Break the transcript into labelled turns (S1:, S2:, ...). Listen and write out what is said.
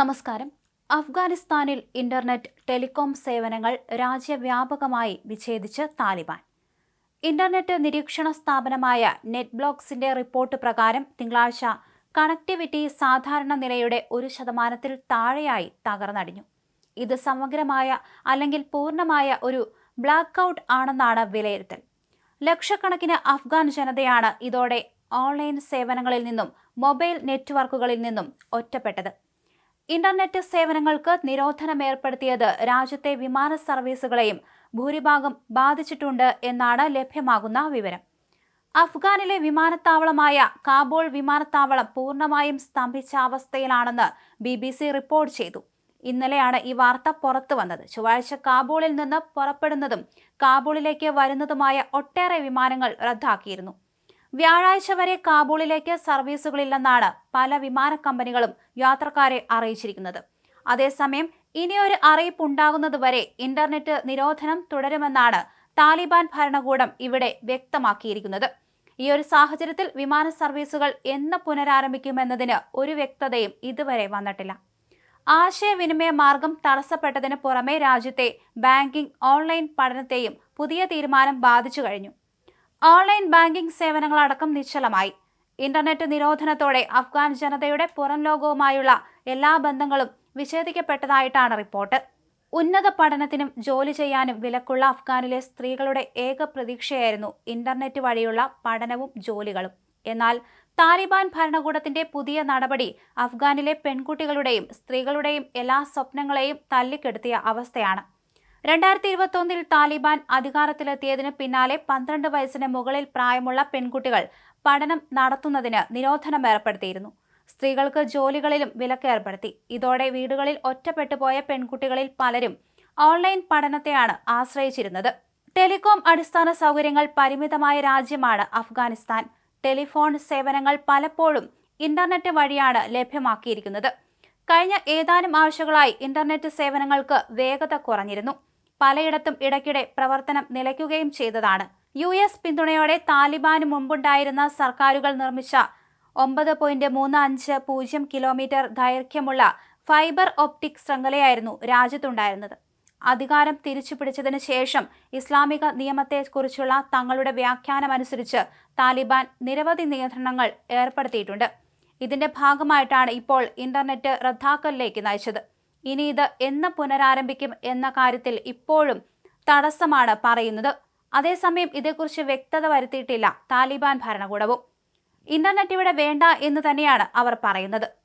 S1: നമസ്കാരം. അഫ്ഗാനിസ്ഥാനിൽ internet telecom സേവനങ്ങൾ രാജ്യവ്യാപകമായി വിച്ഛേദിച്ച് താലിബാൻ. ഇന്റർനെറ്റ് നിരീക്ഷണ സ്ഥാപനമായ നെറ്റ് ബ്ലോക്സിന്റെ റിപ്പോർട്ട് പ്രകാരം തിങ്കളാഴ്ച കണക്ടിവിറ്റി സാധാരണ നിലയുടെ ഒരു ശതമാനത്തിൽ താഴെയായി തകർന്നടിഞ്ഞു. ഇത് സമഗ്രമായ അല്ലെങ്കിൽ പൂർണമായ ഒരു ബ്ലാക്ക് ഔട്ട് ആണെന്നാണ് വിലയിരുത്തൽ. ലക്ഷക്കണക്കിന് അഫ്ഗാൻ ജനതയാണ് ഇതോടെ ഓൺലൈൻ സേവനങ്ങളിൽ നിന്നും മൊബൈൽ നെറ്റ്വർക്കുകളിൽ നിന്നും ഒറ്റപ്പെട്ടത്. ഇന്റർനെറ്റ് സേവനങ്ങൾക്ക് നിരോധനം ഏർപ്പെടുത്തിയത് രാജ്യത്തെ വിമാന സർവീസുകളെയും ഭൂരിഭാഗം ബാധിച്ചിട്ടുണ്ട് എന്നാണ് ലഭ്യമാകുന്ന വിവരം. അഫ്ഗാനിലെ വിമാനത്താവളമായ കാബൂൾ വിമാനത്താവളം പൂർണമായും സ്തംഭിച്ച അവസ്ഥയിലാണെന്ന് ബി ബി സി റിപ്പോർട്ട് ചെയ്തു. ഇന്നലെയാണ് ഈ വാർത്ത പുറത്തു വന്നത്. ചൊവ്വാഴ്ച കാബൂളിൽ നിന്ന് പുറപ്പെടുന്നതും കാബൂളിലേക്ക് വരുന്നതുമായ ഒട്ടേറെ വിമാനങ്ങൾ റദ്ദാക്കിയിരുന്നു. വ്യാഴാഴ്ച വരെ കാബൂളിലേക്ക് സർവീസുകളില്ലെന്നാണ് പല വിമാന കമ്പനികളും യാത്രക്കാരെ അറിയിച്ചിരിക്കുന്നത്. അതേസമയം ഇനിയൊരു അറിയിപ്പ് ഉണ്ടാകുന്നതുവരെ ഇന്റർനെറ്റ് നിരോധനം തുടരുമെന്നാണ് താലിബാൻ ഭരണകൂടം ഇവിടെ വ്യക്തമാക്കിയിരിക്കുന്നത്. ഈ ഒരു സാഹചര്യത്തിൽ വിമാന സർവീസുകൾ എന്ന് പുനരാരംഭിക്കുമെന്നതിന് ഒരു വ്യക്തതയും ഇതുവരെ വന്നിട്ടില്ല. ആശയവിനിമയ മാർഗം തടസ്സപ്പെട്ടതിന് പുറമെ രാജ്യത്തെ ബാങ്കിംഗ് ഓൺലൈൻ പഠനത്തെയും പുതിയ തീരുമാനം ബാധിച്ചു കഴിഞ്ഞു. ഓൺലൈൻ ബാങ്കിംഗ് സേവനങ്ങളടക്കം നിശ്ചലമായി. ഇന്റർനെറ്റ് നിരോധനത്തോടെ അഫ്ഗാൻ ജനതയുടെ പുറം ലോകവുമായുള്ള എല്ലാ ബന്ധങ്ങളും വിച്ഛേദിക്കപ്പെട്ടതായിട്ടാണ് റിപ്പോർട്ട്. ഉന്നത പഠനത്തിനും ജോലി ചെയ്യാനും വിലക്കുള്ള അഫ്ഗാനിലെ സ്ത്രീകളുടെ ഏക പ്രതീക്ഷയായിരുന്നു ഇന്റർനെറ്റ് വഴിയുള്ള പഠനവും ജോലികളും. എന്നാൽ താലിബാൻ ഭരണകൂടത്തിന്റെ പുതിയ നടപടി അഫ്ഗാനിലെ പെൺകുട്ടികളുടെയും സ്ത്രീകളുടെയും എല്ലാ സ്വപ്നങ്ങളെയും തല്ലിക്കെടുത്തിയ അവസ്ഥയാണ്. രണ്ടായിരത്തി ഇരുപത്തൊന്നിൽ താലിബാൻ അധികാരത്തിലെത്തിയതിന് പിന്നാലെ പന്ത്രണ്ട് വയസ്സിന് മുകളിൽ പ്രായമുള്ള പെൺകുട്ടികൾ പഠനം നടത്തുന്നതിന് നിരോധനം ഏർപ്പെടുത്തിയിരുന്നു. സ്ത്രീകൾക്ക് ജോലികളിലും വിലക്ക് ഏർപ്പെടുത്തി. ഇതോടെ വീടുകളിൽ ഒറ്റപ്പെട്ടുപോയ പെൺകുട്ടികളിൽ പലരും ഓൺലൈൻ പഠനത്തെയാണ് ആശ്രയിച്ചിരുന്നത്. ടെലികോം അടിസ്ഥാന സൗകര്യങ്ങൾ പരിമിതമായ രാജ്യമാണ് അഫ്ഗാനിസ്ഥാൻ. ടെലിഫോൺ സേവനങ്ങൾ പലപ്പോഴും ഇന്റർനെറ്റ് വഴിയാണ് ലഭ്യമാക്കിയിരിക്കുന്നത്. കഴിഞ്ഞ ഏതാനും ആഴ്ചകളായി ഇന്റർനെറ്റ് സേവനങ്ങൾക്ക് വേഗത കുറഞ്ഞിരുന്നു. പലയിടത്തും ഇടയ്ക്കിടെ പ്രവർത്തനം നിലയ്ക്കുകയും ചെയ്തതാണ്. യു എസ് പിന്തുണയോടെ താലിബാന് മുമ്പുണ്ടായിരുന്ന സർക്കാരുകൾ നിർമ്മിച്ച ഒമ്പത് പോയിന്റ് മൂന്ന് അഞ്ച് പൂജ്യം കിലോമീറ്റർ ദൈർഘ്യമുള്ള ഫൈബർ ഒപ്റ്റിക് ശൃംഖലയായിരുന്നു രാജ്യത്തുണ്ടായിരുന്നത്. അധികാരം തിരിച്ചു പിടിച്ചതിന് ശേഷം ഇസ്ലാമിക നിയമത്തെക്കുറിച്ചുള്ള തങ്ങളുടെ വ്യാഖ്യാനമനുസരിച്ച് താലിബാൻ നിരവധി നിയന്ത്രണങ്ങൾ ഏർപ്പെടുത്തിയിട്ടുണ്ട്. ഇതിന്റെ ഭാഗമായിട്ടാണ് ഇപ്പോൾ ഇന്റർനെറ്റ് റദ്ദാക്കലിലേക്ക് നയിച്ചത്. ഇനി ഇത് എന്ന് പുനരാരംഭിക്കും എന്ന കാര്യത്തിൽ ഇപ്പോഴും തടസ്സമാണ് പറയുന്നത്. അതേസമയം ഇതേക്കുറിച്ച് വ്യക്തത വരുത്തിയിട്ടില്ല. താലിബാൻ ഭരണകൂടവും. ഇന്റർനെറ്റ് ഇവിടെ വേണ്ട എന്ന് തന്നെയാണ് അവർ പറയുന്നത്.